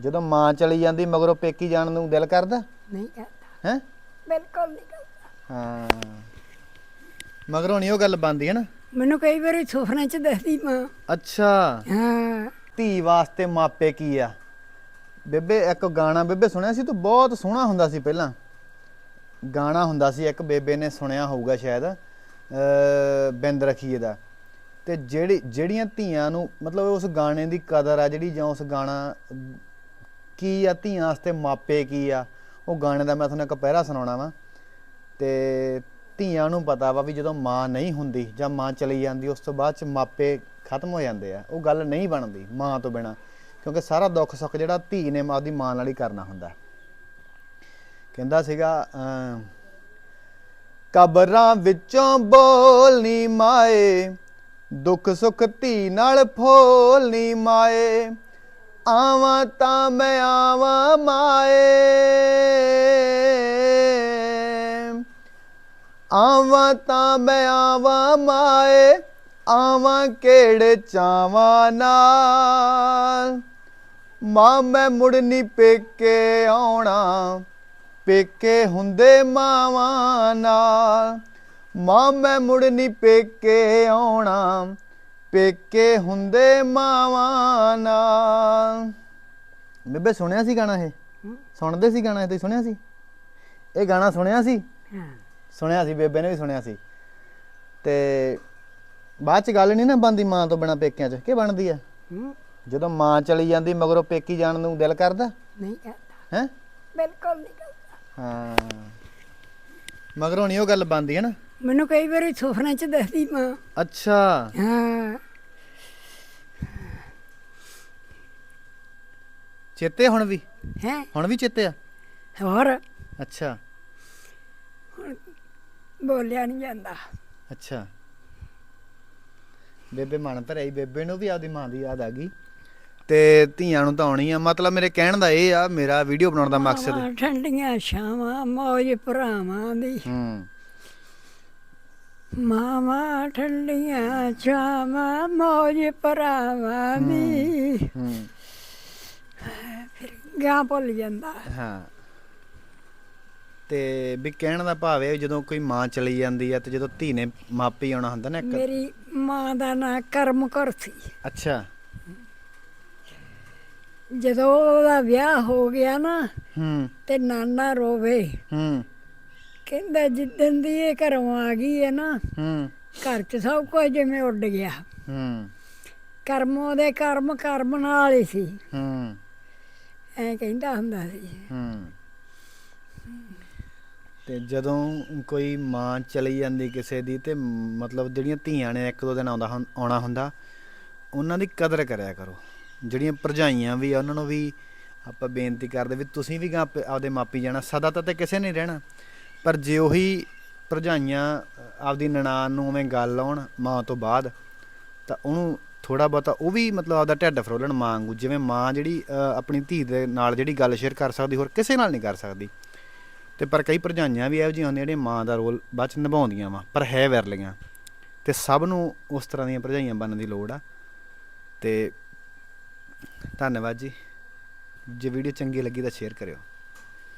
ਜਦੋਂ ਮਾਂ ਚਲੀ ਜਾਂਦੀ ਮਗਰੋਂ ਪੇਕੀ ਜਾਣ ਨੂੰ ਦਿਲ ਕਰਦਾ? ਨਹੀਂ ਕਰਦਾ। ਹੈ? ਬਿਲਕੁਲ ਨਹੀਂ ਕਰਦਾ। ਹਾਂ। ਮਗਰੋਂ ਨਹੀਂ ਉਹ ਗੱਲ ਬੰਦੀ ਹੈ ਨਾ ਮੈਨੂੰ ਕਈ ਵਾਰੀ ਸੁਪਨੇ ਚ ਦੱਸਦੀ ਮਾਂ। ਅੱਛਾ। ਹਾਂ। ਧੀ ਵਾਸਤੇ ਮਾਪੇ ਕੀ ਆ? ਬੇਬੇ ਇੱਕ ਗਾਣਾ ਬੇਬੇ ਸੁਣਿਆ ਸੀ? ਤੂੰ ਬਹੁਤ ਸੋਹਣਾ ਹੁੰਦਾ ਸੀ ਪਹਿਲਾਂ। ਗਾਣਾ ਹੁੰਦਾ ਸੀ ਇੱਕ ਬੇਬੇ ਨੇ ਸੁਣਿਆ ਹੋਊਗਾ ਸ਼ਾਇਦ ਅ ਬਿੰਦ ਰਖੀਏ ਦਾ। ਤੇ ਜਿਹੜੀ ਜਿਹੜੀਆਂ ਧੀਆਂ ਨੂੰ ਮਤਲਬ ਉਸ ਗਾਣੇ ਦੀ ਕਦਰ ਆ ਜਿਹੜੀ ਜਾਂ ਉਸ ਗਾਣਾ ਕੀ ਆ ਧੀਆਂ ਵਾਸਤੇ ਮਾਪੇ ਕੀ ਆ? ਉਹ ਗਾਣੇ ਦਾ ਮੈਂ ਤੁਹਾਨੂੰ ਇੱਕ ਪਹਿਰਾ ਸੁਣਾਉਣਾ ਵਾ। ਤੇ ਧੀਆਂ ਨੂੰ ਪਤਾ ਵਾ ਵੀ ਜਦੋਂ ਮਾਂ ਨਹੀਂ ਹੁੰਦੀ ਜਾਂ ਮਾਂ ਚਲੀ ਜਾਂਦੀ ਉਸ ਤੋਂ ਬਾਅਦ ਚ ਮਾਪੇ ਖਤਮ ਹੋ ਜਾਂਦੇ ਆ। ਉਹ ਗੱਲ ਨਹੀਂ ਬਣਦੀ ਮਾਂ ਤੋਂ ਬਿਨਾ ਕਿਉਂਕਿ ਸਾਰਾ ਦੁੱਖ ਸੁੱਖ ਜਿਹੜਾ ਧੀ ਨੇ ਆਪਦੀ ਮਾਂ ਨਾਲ ਹੀ ਕਰਨਾ ਹੁੰਦਾ। ਕਹਿੰਦਾ ਸੀਗਾ ਅਮ, ਕਬਰਾਂ ਵਿੱਚੋਂ ਬੋਲਨੀ ਮਾਏ ਦੁੱਖ ਸੁੱਖ ਧੀ ਨਾਲ ਫੋਲਨੀ ਮਾਏ। ਆਵਾਂ ਤਾਂ ਮੈਂ ਆਵਾਂ ਮਾਏ। ਆਵਾਂ ਤਾਂ ਮੈਂ ਆਵਾਂ ਮਾਏ, ਆਵਾਂ ਕਿਹੜੇ ਚਾਵਾਂ ਨਾਲ। ਮਾਂ, ਮੈਂ ਮੁੜਨੀ ਪੇਕੇ ਆਉਣਾ, ਪੇਕੇ ਹੁੰਦੇ ਮਾਵਾਂ ਨਾਲ। ਮਾਂ, ਮੈਂ ਮੁੜਨੀ ਪੇਕੇ ਆਉਣਾ ਪੇਕੇ ਹੁੰਦੇ ਮਾਵਾਂ ਨਾਲ। ਬੇਬੇ ਸੁਣਿਆ ਸੀ ਗਾਣਾ ਇਹ। ਸੁਣਦੇ ਸੀ ਗਾਣਾ ਇਹ? ਤੁਸੀਂ ਸੁਣਿਆ ਸੀ? ਇਹ ਗਾਣਾ ਸੁਣਿਆ ਸੀ? ਹਾਂ। ਸੁਣਿਆ ਸੀ ਬੇਬੇ ਨੇ ਵੀ ਸੁਣਿਆ ਸੀ। ਤੇ ਬਾਅਦ ਚ ਗੱਲ ਨਹੀਂ ਨਾ ਬੰਦੀ ਮਾਂ ਤੋਂ ਬਿਨਾ ਪੇਕਿਆਂ ਚ। ਕੀ ਬਣਦੀ ਆ? ਜਦੋਂ ਮਾਂ ਚਲੀ ਜਾਂਦੀ ਮਗਰੋਂ ਪੇਕੀ ਜਾਣ ਨੂੰ ਦਿਲ ਕਰਦਾ? ਨਹੀਂ ਕਰਦਾ। ਹੈ? ਬਿਲਕੁਲ ਨਹੀਂ ਕਰਦਾ। ਹਾਂ। ਮਗਰੋਂ ਨਹੀਂ ਉਹ ਗੱਲ ਬੰਦੀ ਹੈ ਨਾ? ਮੈਨੂੰ ਕਈ ਵਾਰੀ ਸੁਪਨੇ ਚ ਦੱਸਦੀ ਮਾਂ। ਅੱਛਾ। ਹਾਂ। ਚੇਤੇ ਹੁਣ ਵੀ? ਹੈ? ਹੁਣ ਵੀ ਚੇਤੇ ਆ? ਹੋਰ। ਅੱਛਾ। ਬੋਲਿਆ ਨਹੀਂ ਜਾਂਦਾ। ਅੱਛਾ। ਬੇਬੇ ਮਨ ਭਰਾਈ ਬੇਬੇ ਨੂੰ ਵੀ ਆਪਦੀ ਮਾਂ ਦੀ ਯਾਦ ਆ ਗਈ। ਤੇ ਧੀਆਂ ਨੂੰ ਤਾਂ ਆਉਣੀ ਆ। ਮਤਲਬ ਮੇਰੇ ਕਹਿਣ ਦਾ ਇਹ ਆ ਮੇਰਾ ਵੀਡੀਓ ਬਣਾਉਣ ਦਾ ਮਕਸਦ ਠੰਡੀਆਂ ਛਾਵਾਂ ਮੌਜ ਭਰਾਵਾਂ ਦੀ। ਹੂੰ। ਮਾਵਾਂ ਠੰਡੀਆਂ ਛਾਵਾਂ ਮੌਜ ਭਰਾਵਾਂ ਦੀ ਹੂੰ। ਗਾਂ ਭੁੱਲ ਜਾਂਦਾ। ਹਾਂ। ਤੇ ਵੀ ਕਹਿਣ ਦਾ ਭਾਵ ਇਹ ਜਦੋਂ ਕੋਈ ਮਾਂ ਚਲੀ ਜਾਂਦੀ ਆ ਤੇ ਜਦੋਂ ਧੀ ਨੇ ਮਾਪੀ ਆਉਣਾ ਹੁੰਦਾ ਨਾ ਇੱਕ ਮੇਰੀ ਮਾਂ ਦਾ ਨਾਂ ਕਰਮ ਕੌਰ ਸੀ। ਅੱਛਾ। ਜਦੋਂ ਉਹਦਾ ਵਿਆਹ ਹੋ ਗਿਆ ਨਾ ਹੂੰ। ਤੇ ਨਾਨਾ ਰੋਵੇ। ਹੂੰ। ਕਹਿੰਦਾ ਜਿੱਦਣ ਦੀ ਇਹ ਘਰੋਂ ਆ ਗਈ ਹੈ ਨਾ ਹੂੰ। ਘਰ 'ਚ ਸਭ ਕੁਝ ਜਿਵੇਂ ਉੱਡ ਗਿਆ। ਹੂੰ। ਕਰਮ ਉਹਦੇ ਕਰਮ ਕਰਮ ਨਾਲ ਹੀ ਸੀ। ਹੂੰ। ਐ ਕਹਿੰਦਾ ਹੁੰਦਾ ਸੀ। ਹੂੰ। ਤੇ ਜਦੋਂ ਕੋਈ ਮਾਂ ਚਲੀ ਜਾਂਦੀ ਕਿਸੇ ਦੀ ਤੇ ਮਤਲਬ ਜਿਹੜੀਆਂ ਧੀਆਂ ਨੇ ਇੱਕ ਦੋ ਦਿਨ ਆਉਂਦਾ ਆਉਣਾ ਹੁੰਦਾ ਉਹਨਾਂ ਦੀ ਕਦਰ ਕਰਿਆ ਕਰੋ। ਜਿਹੜੀਆਂ ਭਰਜਾਈਆਂ ਵੀ ਆ ਉਹਨਾਂ ਨੂੰ ਵੀ ਆਪਾਂ ਬੇਨਤੀ ਕਰਦੇ ਵੀ ਤੁਸੀਂ ਵੀ ਆਪਦੇ ਮਾਪੀ ਜਾਣਾ ਸਦਾ ਤਾਂ ਤੇ ਕਿਸੇ ਨੇ ਰਹਿਣਾ। ਪਰ ਜੇ ਉਹੀ ਭਰਜਾਈਆਂ ਆਪਦੀ ਨਨਾਣ ਨੂੰ ਉਵੇਂ ਗੱਲ ਆਉਣ ਮਾਂ ਤੋਂ ਬਾਅਦ, ਤਾਂ ਉਹਨੂੰ ਥੋੜਾ ਬਹੁਤਾ ਉਹ ਵੀ ਮਤਲਬ ਆਪਦਾ ਢਿੱਡ ਫਰੋਲਣ ਮਾਂ ਜਿਵੇਂ ਮਾਂ ਜਿਹੜੀ ਆਪਣੀ ਧੀ ਦੇ ਨਾਲ ਜਿਹੜੀ ਗੱਲ ਸ਼ੇਅਰ ਕਰ ਸਕਦੀ, ਹੋਰ ਕਿਸੇ ਨਾਲ ਨਹੀਂ ਕਰ ਸਕਦੀ। ਤੇ ਪਰ ਕਈ ਭਰਜਾਈਆਂ ਵੀ ਇਹੋ ਜਿਹੀਆਂ ਹੁੰਦੀਆਂ ਜਿਹੜੀਆਂ ਮਾਂ ਦਾ ਰੋਲ ਬਾਅਦ ਚ ਨਿਭਾਉਂਦੀਆਂ ਵਾ, ਪਰ ਹੈ ਵਿਰਲੀਆਂ। ਤੇ ਸਭ ਨੂੰ ਉਸ ਤਰ੍ਹਾਂ ਦੀਆਂ ਭਰਜਾਈਆਂ ਬਣਨ ਦੀ ਲੋੜ ਆ। ਤੇ ਧੰਨਵਾਦ ਜੀ। ਜੇ ਵੀਡੀਓ ਚੰਗੀ ਲੱਗੀ ਤਾਂ ਸ਼ੇਅਰ ਕਰਿਓ।